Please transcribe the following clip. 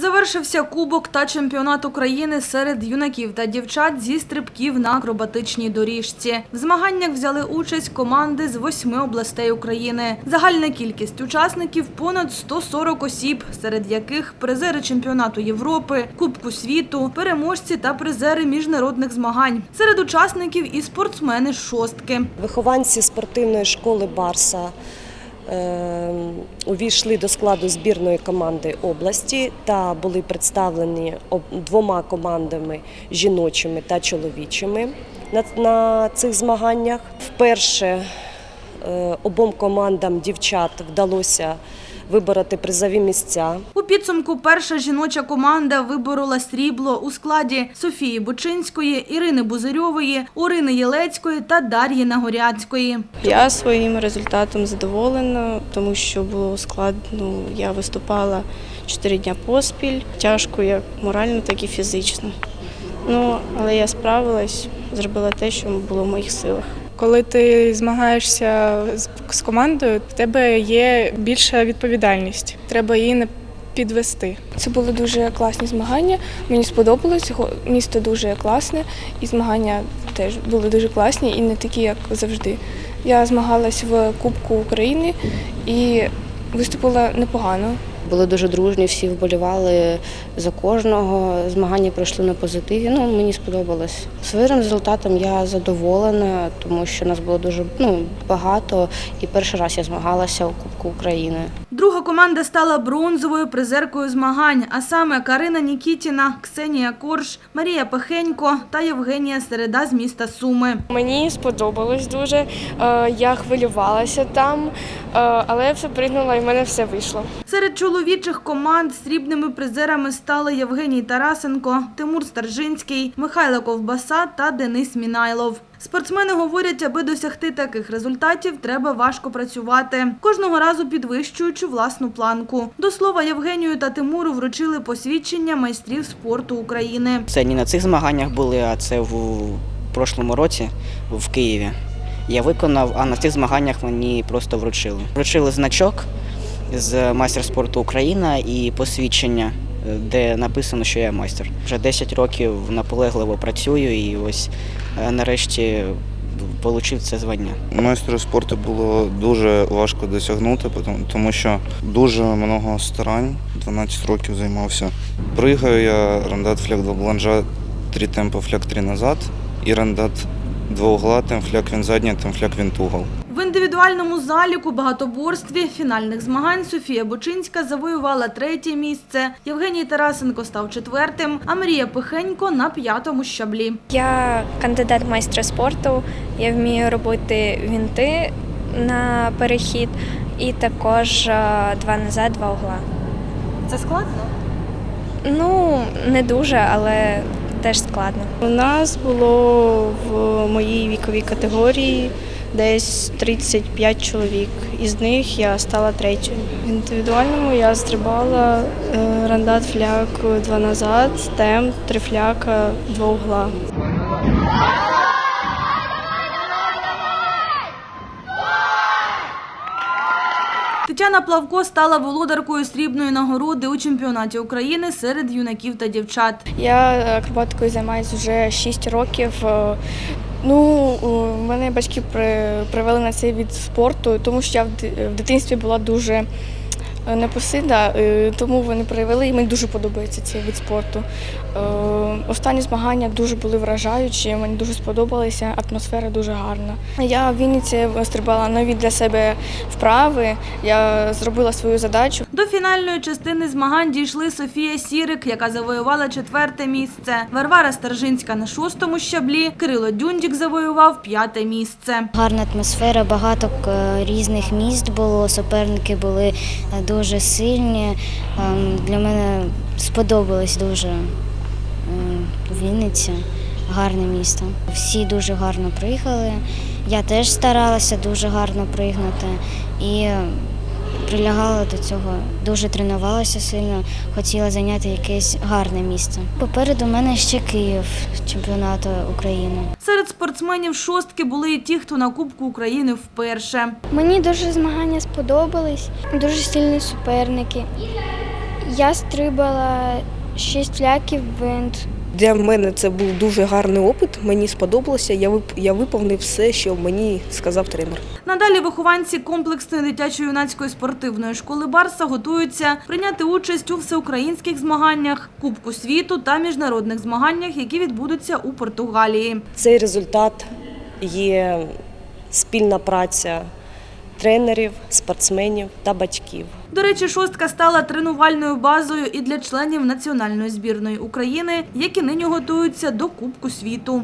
Завершився кубок та чемпіонат України серед юнаків та дівчат зі стрибків на акробатичній доріжці. В змаганнях взяли участь команди з восьми областей України. Загальна кількість учасників понад 140 осіб, серед яких призери чемпіонату Європи, Кубку світу, переможці та призери міжнародних змагань. Серед учасників і спортсмени шостки. Вихованці спортивної школи Барса увійшли до складу збірної команди області та були представлені двома командами жіночими та чоловічими на, на цих змаганнях. Вперше е, обом командам дівчат вдалося вибороти призові місця. У підсумку перша жіноча команда виборола срібло у складі Софії Бучинської, Ірини Бузирьової, Орини Єлецької та Дар'ї Нагоряцької. Я своїм результатом задоволена, тому що було складно. Я виступала чотири дня поспіль. Тяжко як морально, так і фізично. Ну, але я справилась, зробила те, що було в моїх силах. Коли ти змагаєшся з- командою, в тебе є більша відповідальність. Треба її не підвести. Це були дуже класні змагання. Мені сподобалось. Місто дуже класне, і змагання теж були дуже класні і не такі, як завжди. Я змагалась в Кубку України і виступила непогано. Були дуже дружні, всі вболівали за кожного. Змагання пройшли на позитиві. Ну, мені сподобалось. Своїм результатом я задоволена, тому що нас було дуже ну, багато. І перший раз я змагалася у Кубку України. Друга команда стала бронзовою призеркою змагань, а саме Карина Нікітіна, Ксенія Корж, Марія Пехенько та Євгенія Середа з міста Суми. Мені сподобалось дуже. Е, Я хвилювалася там, е, але я все пригнула і в мене все вийшло. Серед чоловічих команд срібними призерами стали Євгеній Тарасенко, Тимур Старжинський, Михайло Ковбаса та Денис Мінайлов. Спортсмени говорять, аби досягти таких результатів, треба важко працювати, кожного разу підвищуючи власну планку. До слова, Євгенію та Тимуру вручили посвідчення майстрів спорту України. Це не на цих змаганнях були, а це в прошлому році в Києві. Я виконав, а на цих змаганнях мені просто вручили. Вручили значок з майстер спорту Україна і посвідчення, е, де написано, що я майстер. Вже 10 років наполегливо працюю і ось е, нарешті отримав це звання. Майстру спорту було дуже важко досягнути, тому що дуже много старань, 12 років займався. Пригаю я рандат фляг до бланжа, три темпа фляг три назад, і рандат два угла, тем фляг він задній, тем фляг він тугол. В індивідуальному заліку багатоборстві фінальних змагань Софія Бочинська завоювала третє місце. Євгеній Тарасенко став четвертим, а Марія Пихенько на п'ятому щаблі. Я кандидат майстра спорту. Я вмію робити вінти на перехід і також е, два назад, два угла. Це складно? Ну, не дуже, але теж складно. У нас було в моїй віковій категорії десь 35 чоловік. Із них я стала третьою. В індивідуальному я стрибала е, рандат фляг два назад, темп, три фляка, два угла. Тетяна Плавко стала володаркою срібної нагороди у чемпіонаті України серед юнаків та дівчат. Я акробатикою займаюся вже 6 років. Ну, мене батьки при- привели на цей від спорту, тому що я в дитинстві була дуже е, непосидна, е, тому вони привели і мені дуже подобається цей вид спорту. Е, Останні змагання дуже були вражаючі, мені дуже сподобалися, атмосфера дуже гарна. Я в Вінниці стрибала нові для себе вправи, я зробила свою задачу. До фінальної частини змагань дійшли Софія Сірик, яка завоювала четверте місце, Варвара Старжинська на шостому щаблі, Кирило Дюндік завоював п'яте місце. Гарна атмосфера, багато різних міст було, суперники були е, дуже сильні. Ем, Для мене сподобалось дуже ем, Вінниця, гарне місто. Всі дуже гарно приїхали. Я теж старалася дуже гарно пригнати. і е, прилягала до цього. Дуже тренувалася сильно, хотіла зайняти якесь гарне місце. Попереду мене ще Київ, чемпіонату України. Серед спортсменів шостки були і ті, хто на Кубку України вперше. Мені дуже змагання сподобались, дуже сильні суперники. Я стрибала шість фляків винт. Для мене це був дуже гарний опит. Мені сподобалося. Я я виповнив все, що мені сказав тренер. Надалі вихованці комплексної дитячо-юнацької спортивної школи Барса готуються прийняти участь у всеукраїнських змаганнях, Кубку світу та міжнародних змаганнях, які відбудуться у Португалії. Цей результат є спільна праця тренерів, спортсменів та батьків. До речі, шостка стала тренувальною базою і для членів національної збірної України, які нині готуються до Кубку світу.